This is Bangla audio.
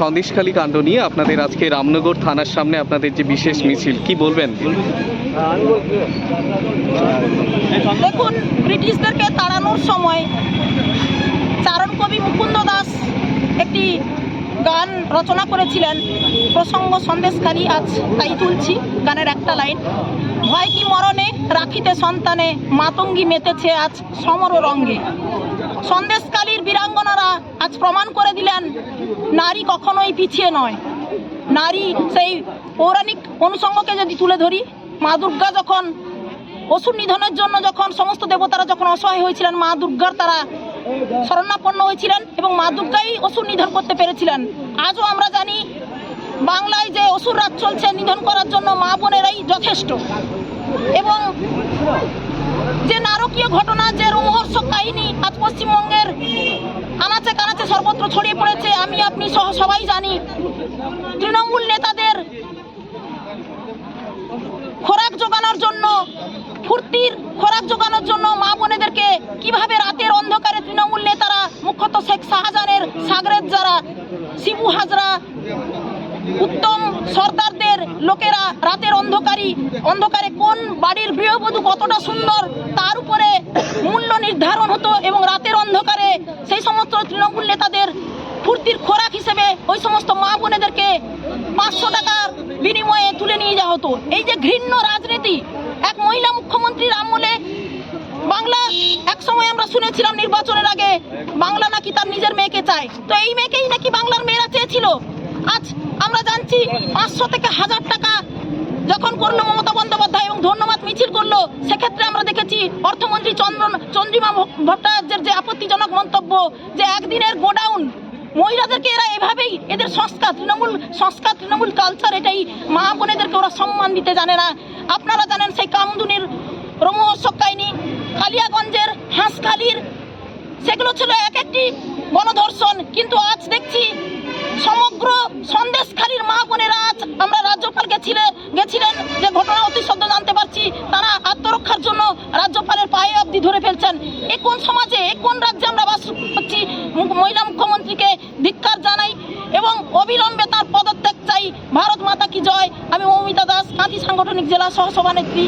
সন্দেশখালী কাণ্ড নিয়ে আপনাদের আজকে রামনগর থানার সামনে আপনাদের যে বিশেষ মিছিল, কি বলবেন? দেখুন, ব্রিটিশদেরকে তাড়ানোর সময় চারণ কবি মুকুন্দ দাস একটি গান রচনা করেছিলেন। প্রসঙ্গ সন্দেশখালী আজ তাই তুলছি গানের একটা লাইন। ভয় কি মরণে রাখিতে সন্তানে, মাতঙ্গী মেতেছে আজ সমর রঙ্গে। সন্দেশকালীর বীরাঙ্গনারা আজ প্রমাণ করে দিলেন, নারী কখনোই পিছিয়ে নয়। নারী সেই পৌরাণিক অনুষঙ্গকে যদি তুলে ধরি, মা দুর্গা যখন অসুর নিধনের জন্য যখন সমস্ত দেবতারা যখন অসহায় হয়েছিলেন, মা দুর্গার তারা শরণাপন্ন হয়েছিলেন এবং মা দুর্গাই অসুর নিধন করতে পেরেছিলেন। আজও আমরা জানি বাংলায় যে অসুর রাজ চলছে, নিধন করার জন্য মা বোনেরাই যথেষ্ট। এবং যে নারকীয় ঘটনা, যে রোমহর্ষক কাহিনী আজ পশ্চিমবঙ্গের আনাচে কানাচে সর্বত্র ছড়িয়ে পড়েছে, আমি, আপনি সহ সবাই জানি। তৃণমূল নেতাদের খোরাক জোগানোর জন্য, ফুর্তির খোরাক জোগানোর জন্য মা বোনেদেরকে কীভাবে রাতের অন্ধকারে তৃণমূল নেতারা, মুখ্যত শেখ শাহজাহানের সাগরেদ যারা, শিবু হাজরা উত্তম সর্দারদের লোকেরা রাতের অন্ধকারী অন্ধকারে কোন বাড়ির গৃহবধূ কতটা সুন্দর, তার উপরে মূল্য নির্ধারণ হতো এবং রাতের অন্ধকারে সেই সমস্ত তৃণমূল নেতাদের ফুর্তির খোরাক হিসেবে ওই সমস্ত মা বোনেদেরকে পাঁচশো টাকার বিনিময়ে তুলে নিয়ে যাওয়া হতো। এই যে ঘৃণ্য রাজনীতি, এক মহিলা মুখ্যমন্ত্রীর আমলে বাংলা, এক সময় আমরা শুনেছিলাম নির্বাচনের আগে বাংলা নাকি তার নিজের মেয়েকে চায়। তো এই মেয়েকেই নাকি বাংলার মেয়েরা চেয়েছিল? আজ আমরা জানছি পাঁচশো থেকে হাজার টাকা যখন করল মমতা বন্দ্যোপাধ্যায় এবং ধন্যবাদ মিছিল করল, সেক্ষেত্রে আমরা দেখেছি অর্থমন্ত্রী চন্দ্রন চন্দ্রিমা ভট্ট- ভট্টাচার্যের যে আপত্তিজনক মন্তব্য, যে একদিনের গোডাউন, মহিলাদেরকে এরা এভাবেই এদের সংস্কার, তৃণমূল সংস্কার, তৃণমূল কালচার এটাই, মা বোনেদেরকে ওরা সম্মান দিতে জানে না। আপনারা জানেন সেই কামদুনির রোমহর্ষক কাহিনী, কালিয়াগঞ্জের হাঁসখালির, সেগুলো ছিল এক একটি গণধর্ষণ কিন্তু আজ দেখছি রাজ্যপাল গেছিলেন গেছিলেন যে ঘটনা অতি সদ্য জানতে পারছি, তারা আত্মরক্ষার জন্য রাজ্যপালের পায়ে অবধি ধরে ফেলছেন। এ কোন সমাজে, এ কোন রাজ্যে আমরা বাস করছি? মহিলা মুখ্যমন্ত্রীকে ধিক্কার জানাই এবং অবিলম্বে তার পদত্যাগ চাই। ভারত মাতা কি জয়? আমি মৌমিতা দাস, কাঁথি সাংগঠনিক জেলা সহসভানেত্রী।